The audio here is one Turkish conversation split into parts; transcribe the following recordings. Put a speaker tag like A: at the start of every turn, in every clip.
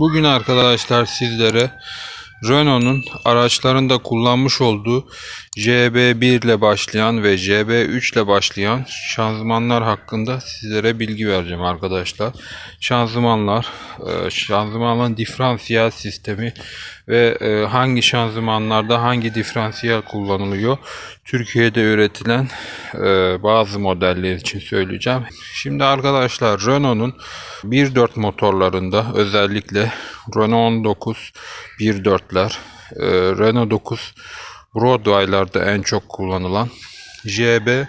A: Bugün arkadaşlar sizlere Renault'un araçlarında kullanmış olduğu JB1 ile başlayan ve JB3 ile başlayan şanzımanlar hakkında sizlere bilgi vereceğim arkadaşlar. Şanzımanlar, e, şanzımanların diferansiyel sistemi ve e, hangi şanzımanlarda hangi diferansiyel kullanılıyor. Türkiye'de üretilen e, bazı modeller için söyleyeceğim. Şimdi arkadaşlar Renault'un 1.4 motorlarında özellikle Renault 19 1.4'ler, e, Renault 9 Broadway'larda en çok kullanılan JB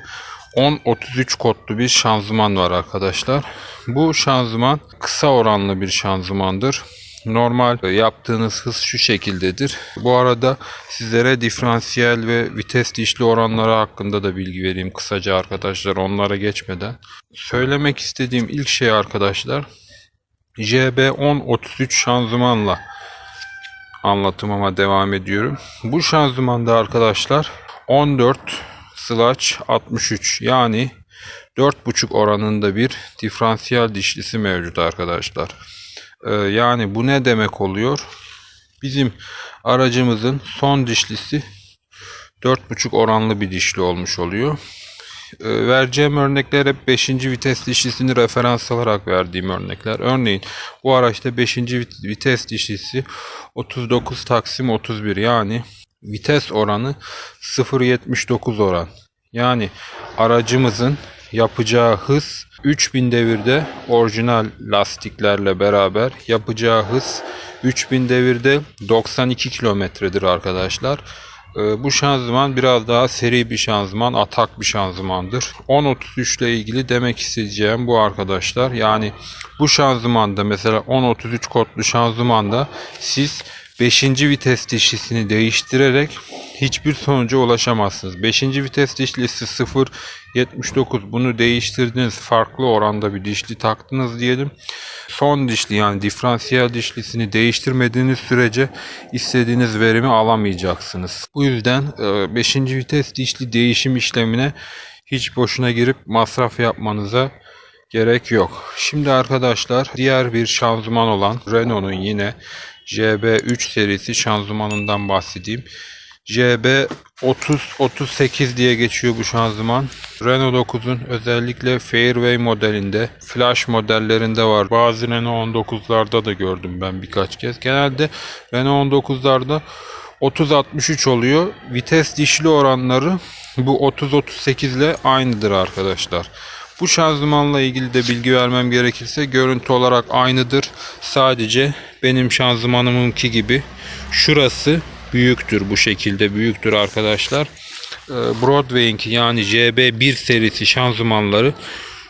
A: 1033 kodlu bir şanzıman var arkadaşlar. Bu şanzıman kısa oranlı bir şanzımandır. Normal yaptığınız hız şu şekildedir. Bu arada sizlere diferansiyel ve vites dişli oranları hakkında da bilgi vereyim kısaca arkadaşlar onlara geçmeden. Söylemek istediğim ilk şey arkadaşlar JB 1033 şanzımanla anlatımıma devam ediyorum. Bu şanzımanda arkadaşlar 14 slash 63 yani 4.5 oranında bir diferansiyel dişlisi mevcut arkadaşlar. Ee, yani bu ne demek oluyor? Bizim aracımızın son dişlisi 4.5 oranlı bir dişli olmuş oluyor. Ee, vereceğim örnekler hep 5. vites dişlisini referans alarak verdiğim örnekler. Örneğin bu araçta 5. vites dişlisi 39 taksim 31 yani vites oranı 0.79 oran. Yani aracımızın yapacağı hız 3000 devirde orijinal lastiklerle beraber yapacağı hız 3000 devirde 92 kilometredir arkadaşlar. Ee, Bu şanzıman biraz daha seri bir şanzıman, atak bir şanzımandır. 1033 ile ilgili demek isteyeceğim bu arkadaşlar. Yani bu şanzımanda mesela 1033 kodlu şanzımanda siz 5. vites dişlisini değiştirerek hiçbir sonuca ulaşamazsınız. 5. vites dişlisi 0.79 bunu değiştirdiniz farklı oranda bir dişli taktınız diyelim. Son dişli yani diferansiyel dişlisini değiştirmediğiniz sürece istediğiniz verimi alamayacaksınız. Bu yüzden 5. vites dişli değişim işlemine hiç boşuna girip masraf yapmanıza gerek yok. Şimdi arkadaşlar diğer bir şanzıman olan Renault'un yine JB3 serisi şanzımanından bahsedeyim. JB 3038 diye geçiyor bu şanzıman. Renault 9'un özellikle Fairway modelinde, Flash modellerinde var. Bazı Renault 19'larda da gördüm ben birkaç kez. Genelde Renault 19'larda 30-63 oluyor. Vites dişli oranları bu 30-38 ile aynıdır arkadaşlar. Bu şanzımanla ilgili de bilgi vermem gerekirse görüntü olarak aynıdır. Sadece benim şanzımanımınki gibi şurası büyüktür bu şekilde büyüktür arkadaşlar. Ee, Broadway'inki yani JB1 serisi şanzımanları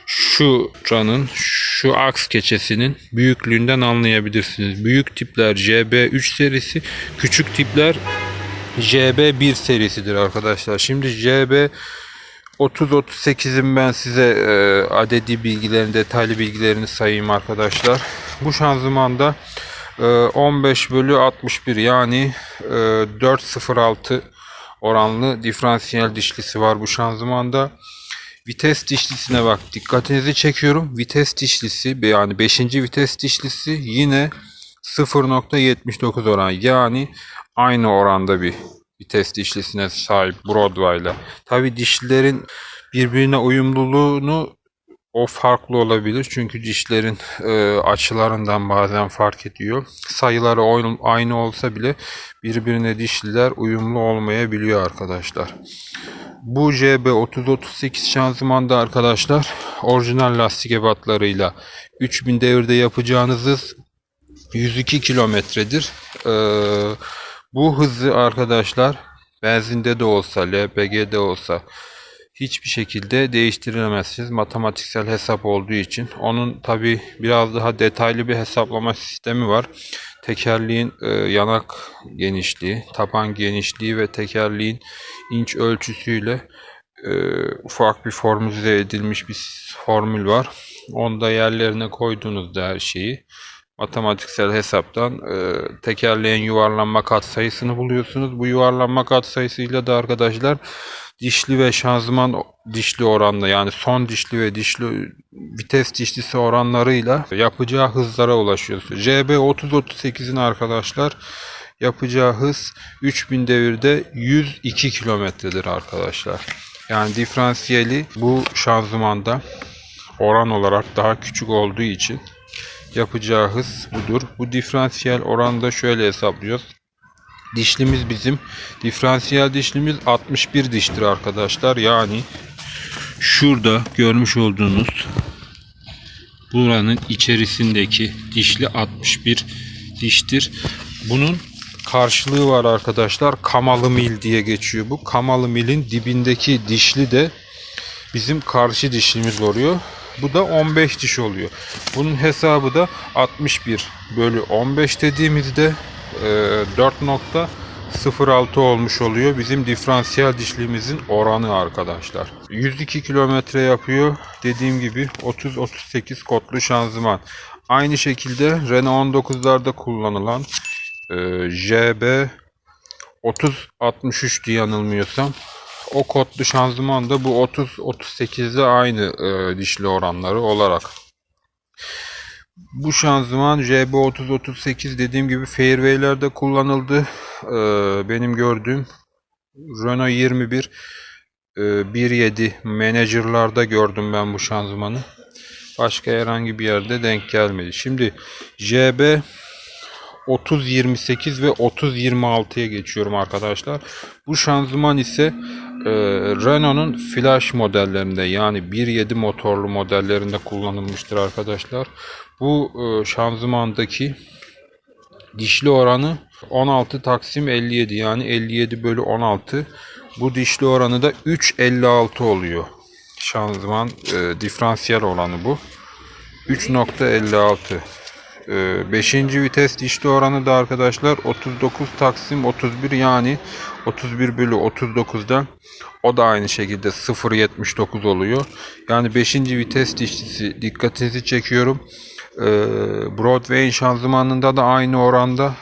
A: şuranın şu aks keçesinin büyüklüğünden anlayabilirsiniz. Büyük tipler JB3 serisi, küçük tipler JB1 serisidir arkadaşlar. Şimdi JB 30-38'in ben size e, adedi bilgilerini, detaylı bilgilerini sayayım arkadaşlar. Bu şanzımanda e, 15 bölü 61 yani e, 406 oranlı diferansiyel dişlisi var bu şanzımanda. Vites dişlisine bak dikkatinizi çekiyorum. Vites dişlisi yani 5. vites dişlisi yine 0.79 oran yani aynı oranda bir vites dişlisine sahip Broadway ile. Tabi dişlilerin birbirine uyumluluğunu o farklı olabilir. Çünkü dişlerin e, açılarından bazen fark ediyor. Sayıları aynı olsa bile birbirine dişliler uyumlu olmayabiliyor arkadaşlar. Bu JB 3038 şanzımanda arkadaşlar orijinal lastik ebatlarıyla 3000 devirde yapacağınız hız 102 kilometredir. Ee, bu hızı arkadaşlar benzinde de olsa, LPG'de olsa hiçbir şekilde değiştiremezsiniz. Matematiksel hesap olduğu için. Onun tabi biraz daha detaylı bir hesaplama sistemi var. Tekerleğin e, yanak genişliği, taban genişliği ve tekerleğin inç ölçüsüyle e, ufak bir formüle edilmiş bir formül var. Onda yerlerine koyduğunuzda her şeyi matematiksel hesaptan e, tekerleğin yuvarlanma katsayısını buluyorsunuz. Bu yuvarlanma katsayısıyla da arkadaşlar dişli ve şanzıman dişli oranla yani son dişli ve dişli vites dişlisi oranlarıyla yapacağı hızlara ulaşıyoruz. JB 3038'in arkadaşlar yapacağı hız 3000 devirde 102 kilometredir arkadaşlar. Yani diferansiyeli bu şanzımanda oran olarak daha küçük olduğu için yapacağı hız budur. Bu diferansiyel oranda şöyle hesaplıyoruz. Dişlimiz bizim diferansiyel dişlimiz 61 diştir arkadaşlar. Yani şurada görmüş olduğunuz buranın içerisindeki dişli 61 diştir. Bunun karşılığı var arkadaşlar. Kamalı mil diye geçiyor bu. Kamalı milin dibindeki dişli de bizim karşı dişlimiz oluyor. Bu da 15 diş oluyor. Bunun hesabı da 61 bölü 15 dediğimizde e, 4.06 olmuş oluyor. Bizim diferansiyel dişliğimizin oranı arkadaşlar. 102 kilometre yapıyor. Dediğim gibi 30-38 kodlu şanzıman. Aynı şekilde Renault 19'larda kullanılan e, JB 3063 diye yanılmıyorsam o kodlu şanzıman da bu 30-38'de aynı e, dişli oranları olarak. Bu şanzıman JB30-38 dediğim gibi Fairway'lerde kullanıldı. E, benim gördüğüm Renault 21 e, 1.7 Manager'larda gördüm ben bu şanzımanı. Başka herhangi bir yerde denk gelmedi. Şimdi JB 30-28 ve 30-26'ya geçiyorum arkadaşlar. Bu şanzıman ise e, Renault'un flash modellerinde yani 1.7 motorlu modellerinde kullanılmıştır arkadaşlar. Bu e, şanzımandaki dişli oranı 16 taksim 57 yani 57 bölü 16. Bu dişli oranı da 3.56 oluyor. Şanzıman e, diferansiyel oranı bu. 3.56. 5. vites dişli oranı da arkadaşlar 39 taksim 31 yani 31 bölü 39'dan o da aynı şekilde 0.79 oluyor. Yani 5. vites dişlisi dikkatinizi çekiyorum. Ee, Broadway'in şanzımanında da aynı oranda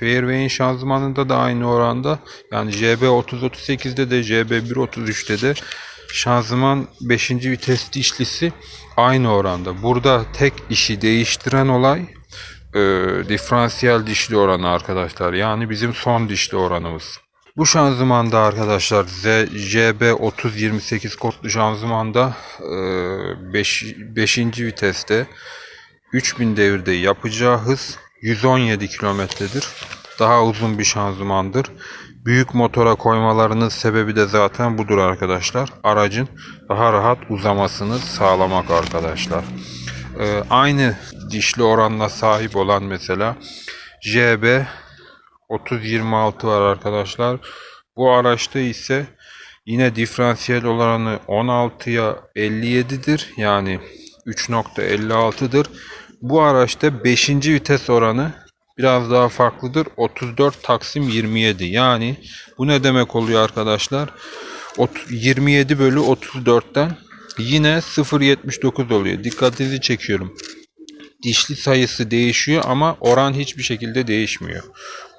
A: Fairway'in şanzımanında da aynı oranda yani JB 3038'de de JB 133'te de şanzıman 5. vites dişlisi aynı oranda. Burada tek işi değiştiren olay e, diferansiyel dişli oranı arkadaşlar. Yani bizim son dişli oranımız. Bu şanzımanda arkadaşlar JB 3028 kodlu şanzımanda 5. E, viteste 3000 devirde yapacağı hız 117 kilometredir. Daha uzun bir şanzımandır. Büyük motora koymalarının sebebi de zaten budur arkadaşlar. Aracın daha rahat uzamasını sağlamak arkadaşlar. Ee, aynı dişli oranla sahip olan mesela JB 3026 var arkadaşlar. Bu araçta ise yine diferansiyel oranı 16'ya 57'dir. Yani 3.56'dır. Bu araçta 5. vites oranı biraz daha farklıdır. 34 Taksim 27. Yani bu ne demek oluyor arkadaşlar? 27 bölü 34'ten yine 0.79 oluyor. Dikkatinizi çekiyorum. Dişli sayısı değişiyor ama oran hiçbir şekilde değişmiyor.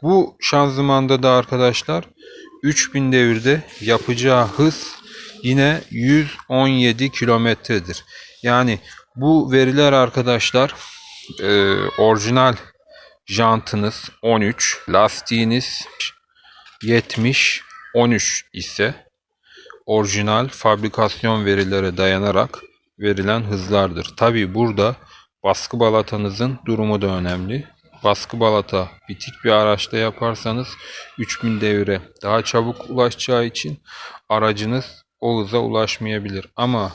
A: Bu şanzımanda da arkadaşlar 3000 devirde yapacağı hız yine 117 kilometredir. Yani bu veriler arkadaşlar e, orijinal jantınız 13, lastiğiniz 70, 13 ise orijinal fabrikasyon verilere dayanarak verilen hızlardır. Tabi burada baskı balatanızın durumu da önemli. Baskı balata bitik bir araçta yaparsanız 3000 devire daha çabuk ulaşacağı için aracınız o hıza ulaşmayabilir. Ama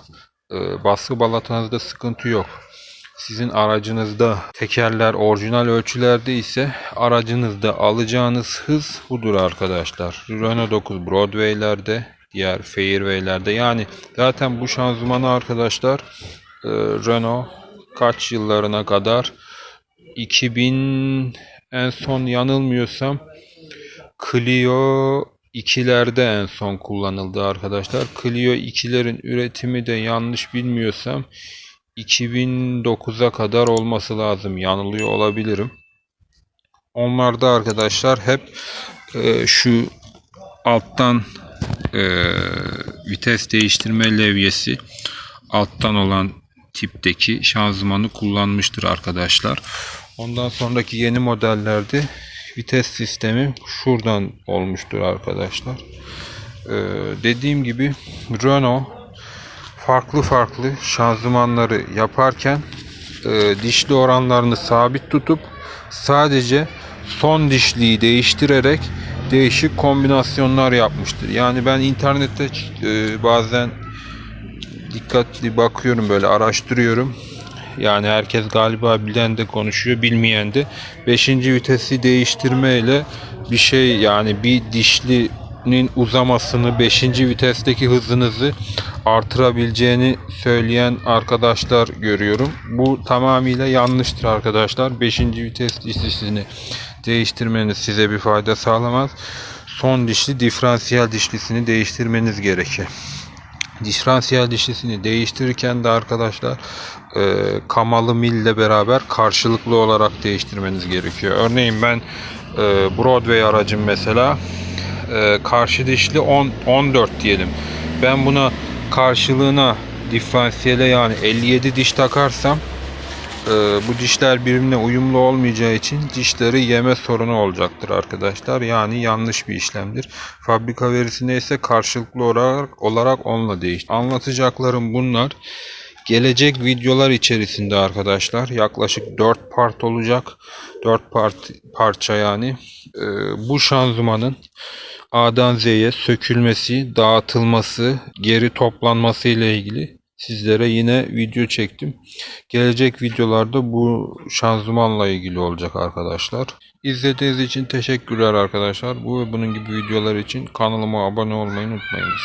A: e, baskı balatanızda sıkıntı yok. Sizin aracınızda tekerler orijinal ölçülerde ise aracınızda alacağınız hız budur arkadaşlar. Renault 9 Broadway'lerde, diğer Fairway'lerde yani zaten bu şanzımanı arkadaşlar e, Renault kaç yıllarına kadar 2000 en son yanılmıyorsam Clio 2'lerde en son kullanıldı arkadaşlar. Clio 2'lerin üretimi de yanlış bilmiyorsam 2009'a kadar olması lazım. Yanılıyor olabilirim. Onlarda arkadaşlar hep e, şu alttan e, vites değiştirme levyesi alttan olan tipteki şanzımanı kullanmıştır arkadaşlar. Ondan sonraki yeni modellerde vites sistemi şuradan olmuştur arkadaşlar. Ee, dediğim gibi Renault farklı farklı şanzımanları yaparken e, dişli oranlarını sabit tutup sadece son dişliyi değiştirerek değişik kombinasyonlar yapmıştır. Yani ben internette e, bazen dikkatli bakıyorum böyle araştırıyorum. Yani herkes galiba bilen de konuşuyor, bilmeyen de 5. vitesi değiştirmeyle bir şey yani bir dişlinin uzamasını 5. vitesteki hızınızı artırabileceğini söyleyen arkadaşlar görüyorum. Bu tamamıyla yanlıştır arkadaşlar. 5. vites dişlisini değiştirmeniz size bir fayda sağlamaz. Son dişli diferansiyel dişlisini değiştirmeniz gerekir. Diferansiyel dişlisini değiştirirken de arkadaşlar e, kamalı mille beraber karşılıklı olarak değiştirmeniz gerekiyor. Örneğin ben e, Broadway aracım mesela e, karşı dişli 10 14 diyelim. Ben buna karşılığına diferansiyele yani 57 diş takarsam bu dişler birbirine uyumlu olmayacağı için dişleri yeme sorunu olacaktır arkadaşlar. Yani yanlış bir işlemdir. Fabrika verisi neyse karşılıklı olarak, olarak onunla değiş. Anlatacaklarım bunlar. Gelecek videolar içerisinde arkadaşlar yaklaşık 4 part olacak. 4 part, parça yani. E, bu şanzımanın A'dan Z'ye sökülmesi, dağıtılması, geri toplanması ile ilgili sizlere yine video çektim. Gelecek videolarda bu şanzımanla ilgili olacak arkadaşlar. İzlediğiniz için teşekkürler arkadaşlar. Bu ve bunun gibi videolar için kanalıma abone olmayı unutmayınız.